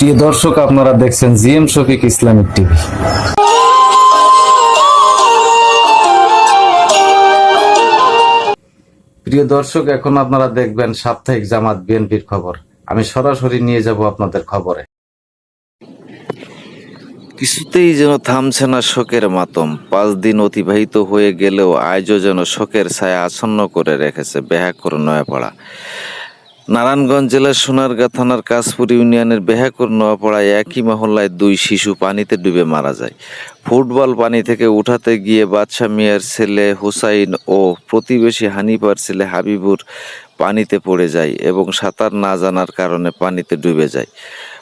প্রিয় দর্শক, আপনারা দেখছেন জিএম শফিক ইসলামিক টিভি। প্রিয় দর্শক, এখন আপনারা দেখবেন সাপ্তাহিক জামাত বিএনপির খবর। আমি সরাসরি নিয়ে যাব আপনাদের খবরে। কিছুতেই যেন থামছে না শোকের মাতম। পাঁচ দিন অতিবাহিত হয়ে গেলেও আজও যেন শোকের ছায়া আসন্ন করে রেখেছে বেহাকর নয়াপাড়া। নারায়ণগঞ্জ জেলার সোনারগাঁ থানার কাশপুর ইউনিয়নের বেহাকর নোয়াপাড়ায় একই মহল্লায় দুই শিশু পানিতে ডুবে মারা যায়। ফুটবল পানি থেকে উঠাতে গিয়ে বাদশা মিয়ার ছেলে হুসাইন ও প্রতিবেশী হানিফার ছেলে হাবিবুর পানিতে পড়ে যায় এবং সাঁতার না জানার কারণে পানিতে ডুবে যায়।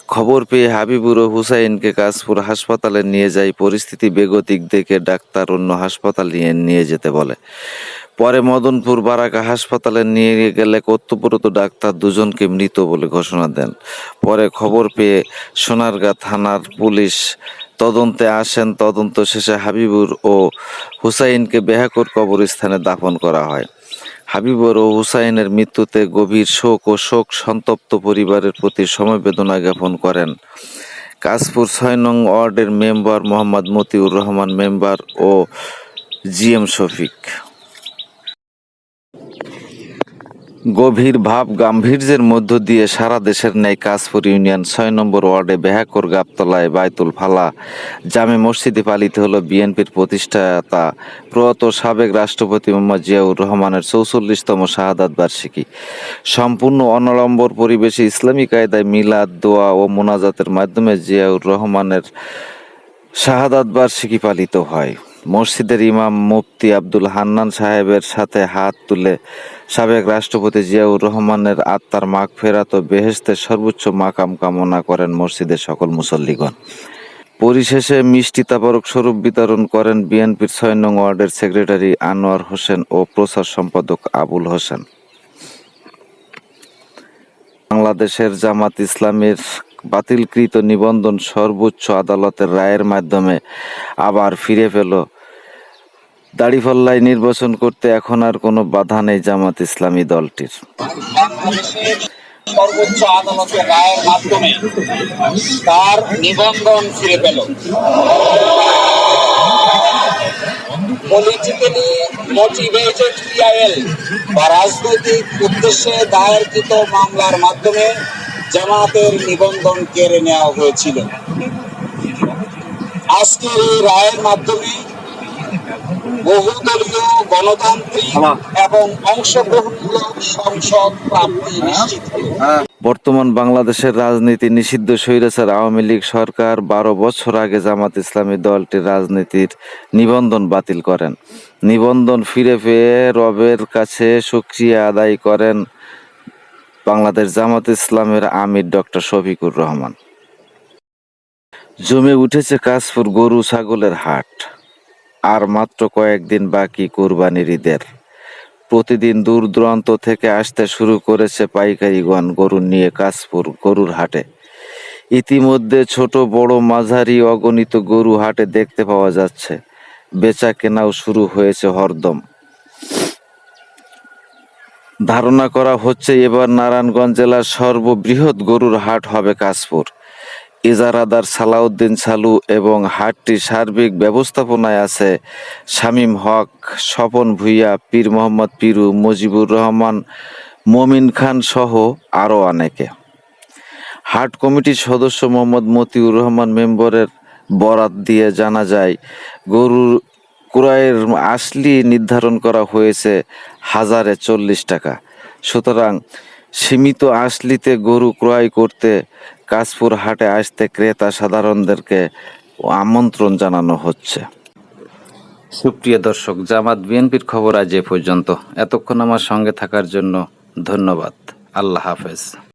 খবর পেয়ে হাবিবুর ও হুসাইনকে কাশপুর হাসপাতালে নিয়ে যায়। পরিস্থিতি বেগতিক দেখে ডাক্তার অন্য হাসপাতাল নিয়ে যেতে বলে। পরে মদনপুর বারাকা হাসপাতালে নিয়ে গেলে কর্তব্যরত ডাক্তার দুজনকে মৃত বলে ঘোষণা দেন। পরে খবর পেয়ে সোনারগাঁ থানার পুলিশ তদন্তে আসেন। তদন্ত শেষে হাবিবুর ও হুসাইনকে বেহাকুর কবরস্থানে দাফন করা হয়। হাবিবুর ও হুসাইনের মৃত্যুতে গভীর শোক ও শোক সন্তপ্ত পরিবারের প্রতি সমবেদনা জ্ঞাপন করেন। কাশপুর ছয় নং ওয়ার্ডের মেম্বার মোহাম্মদ মতিউর রহমান, মেম্বার ও জিএম শফিক। গভীর ভাব গাম্ভীর্যের মধ্য দিয়ে সারা দেশের ন্যায় কাশপুর ইউনিয়ন ছয় নম্বর ওয়ার্ডে বেহাকর গাবতলায় বায়তুল ফালা। জামে মসজিদে পালিত হলো বিএনপির প্রতিষ্ঠাতা প্রয়াত সাবেক রাষ্ট্রপতি মোহাম্মদ জিয়াউর রহমানের চৌচল্লিশতম শাহাদাত বার্ষিকী। সম্পূর্ণ অনলম্বর পরিবেশে ইসলামী কায়দায় মিলাদ, দোয়া ও মোনাজাতের মাধ্যমে জিয়াউর রহমানের শাহাদাত বার্ষিকী পালিত হয়। মসজিদের ইমাম মুফতি আব্দুল হান্নান সাহেবের সাথে হাত তুলে সাবেক রাষ্ট্রপতি জিয়াউর রহমানের আত্মার মাগ ফেরাত ও বেহেস্তের সর্বোচ্চ মাকাম কামনা করেন মসজিদের সকল মুসল্লিগণ। পরিশেষে মিষ্টি তাবারক স্বরূপ বিতরণ করেন বিএনপির ছয় নং ওয়ার্ডের সেক্রেটারি আনোয়ার হোসেন ও প্রচার সম্পাদক আবুল হোসেন। বাংলাদেশের জামাত ইসলামের বাতিলকৃত নিবন্ধন সর্বোচ্চ আদালতের রায়ের মাধ্যমে আবার ফিরে পেল দাড়িপাল্লায় নির্বাচন করতে এখন আর কোনো বাধা নেই জামাত ইসলামী দলটির। সর্বোচ্চ আদালতের রায়ের মাধ্যমে তার নিবন্ধন ফিরে পেল। পলিটিক্যালি মোটিভেটেড পিআইএল বা রাজনৈতিক উদ্দেশ্যে দায়েরকৃত মামলার মাধ্যমে জামাতের নিবন্ধন কেড়ে নেওয়া হয়েছিল। আজকের এই রায়ের মাধ্যমে বহুদলীয় গণতান্ত্রিক এবং অংশগ্রহণমূলক সংসদ প্রাপ্তি নিশ্চিত বর্তমান বাংলাদেশের রাজনীতি নিষিদ্ধ স্বৈরাচার আওয়ামী লীগ সরকার বারো বছর আগে জামাত ইসলামী দলটির রাজনীতির নিবন্ধন বাতিল করেন। নিবন্ধন ফিরে পেয়ে রবের কাছে সুক্রিয়া আদায় করেন বাংলাদেশ জামাত ইসলামের আমির ডক্টর শফিকুর রহমান। জমে উঠেছে কাশপুর গরু ছাগলের হাট। আর মাত্র কয়েকদিন বাকি কোরবানির ঈদের। প্রতিদিন দূর দূরান্ত থেকে আসতে শুরু করেছে পাইকারিগণ গরু নিয়ে কাশপুর গরুর হাটে। ইতিমধ্যে ছোট, বড়, মাঝারি, অগণিত গরু হাটে দেখতে পাওয়া যাচ্ছে। বেচা কেনাও শুরু হয়েছে হরদম। ধারণা করা হচ্ছে এবার নারায়ণগঞ্জ জেলার সর্ববৃহৎ গরুর হাট হবে কাশপুর ইজারাদার সালাউদ্দিন সালু এবং হাটটির সার্বিক ব্যবস্থাপনায় আছে। শামীম হক, স্বপন ভুইয়া, পীর মোহাম্মদ পিরু, মুজিবুর রহমান, মমিন খান সহ আরও অনেকে। হাট কমিটির সদস্য মোহাম্মদ মতিউর রহমান মেম্বরের বরাত দিয়ে জানা যায়, গরুর ক্রয়ের আসলি নির্ধারণ করা হয়েছে হাজারে চল্লিশ টাকা। সুতরাং সীমিত আসলিতে গরু ক্রয় করতে কাশপুর হাটে আসতে ক্রেতা সাধারণদেরকে আমন্ত্রণ জানানো হচ্ছে। সুপ্রিয় দর্শক, জামাত বিএনপির খবর আজ এ পর্যন্ত। এতক্ষণ আমার সঙ্গে থাকার জন্য ধন্যবাদ। আল্লাহ হাফেজ।